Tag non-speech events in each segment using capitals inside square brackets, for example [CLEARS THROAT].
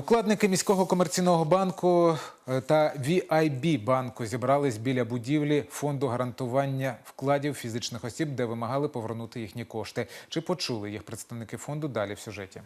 Вкладники міського комерційного банку е, та VIB банку зібрались біля будівлі фонду гарантування вкладів фізичних осіб, де вимагали повернути їхні кошти. Чи почули їх представники фонду далі в сюжеті?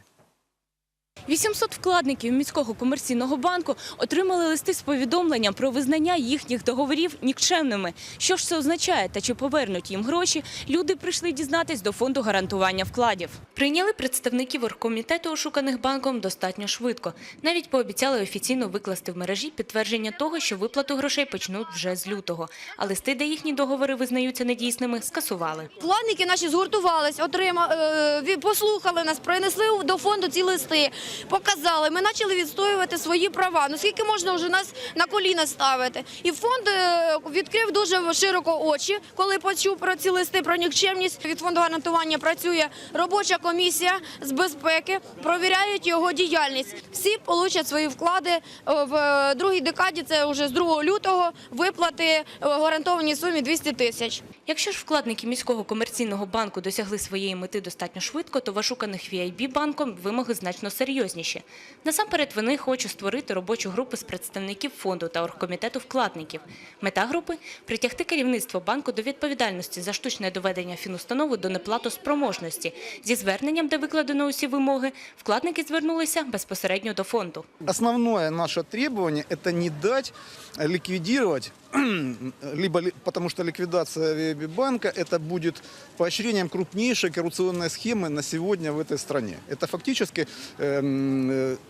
800 вкладників міського комерційного банку отримали листи з повідомленням про визнання їхніх договорів нікчемними. Що ж це означає та чи повернуть їм гроші? Люди прийшли дізнатись до фонду гарантування вкладів. Прийняли представників оргкомітету, ошуканих банком, достатньо швидко. Навіть пообіцяли офіційно викласти в мережі підтвердження того, що виплату грошей почнуть вже з лютого. А листи, де їхні договори визнаються недійсними, скасували. Вкладники наші згуртувались, отрима, е, послухали нас, принесли до фонду ці листи, показали. Ми почали відстоювати свої права. Ну скільки можна вже нас на коліна ставити? І фонд е, відкрив дуже широко очі, коли почув про ці листи, про нікчемність. Від фонду гарантування працює робоча комісія з безпеки, провіряють його діяльність. Всі получать свої вклади е, в другій декаді. Це вже з 2 лютого виплати е, гарантовані сумі 200 тисяч. Якщо ж вкладники міського комерційного банку досягли своєї мети достатньо швидко, то в ошуканих VIB банком вимоги значно серйозніші. Насамперед вони хочуть створити робочу групу з представників фонду та оргкомітету вкладників. Мета групи – притягти керівництво банку до відповідальності за штучне доведення фінустанови до неплатоспроможності. Зі зверненням, де викладено усі вимоги, вкладники звернулися безпосередньо до фонду. Основное наше требование – это не дать ликвидировать, [CLEARS THROAT] либо ли- потому что ликвидация VIB банка – это будет поощрением крупнейшей коррупционной схемы на сегодня в этой стране. Это фактически, эм, э,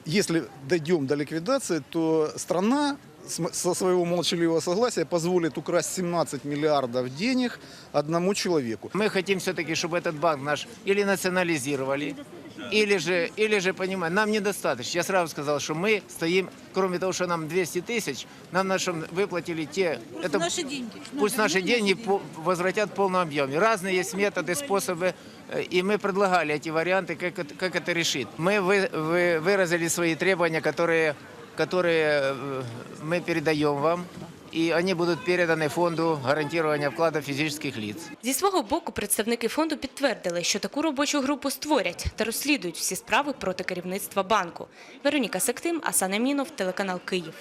если дойдем до ликвидации, то страна с м- со своего молчаливого согласия позволит украсть 17 миллиардов денег одному человеку. Мы хотим все-таки, чтобы этот банк наш или национализировали, или же, или же, понимаете, нам недостаточно. Я сразу сказал, что мы стоим, кроме того, что нам 200 тысяч, нам нашим выплатили те... Пусть это, наши деньги. Пусть наши деньги по- возвратят в полном объеме. Разные есть методы, способы, э, и мы предлагали эти варианты, как это, как это решить. Мы вы- вы- выразили свои требования, которые, которые э, мы передаем вам, и они будут переданы фонду гарантирования вкладов физических лиц. Зі свого боку представники фонду підтвердили, що таку робочу групу створять та розслідують всі справи проти керівництва банку. Вероніка Сектим, Асан Амінов, телеканал Київ.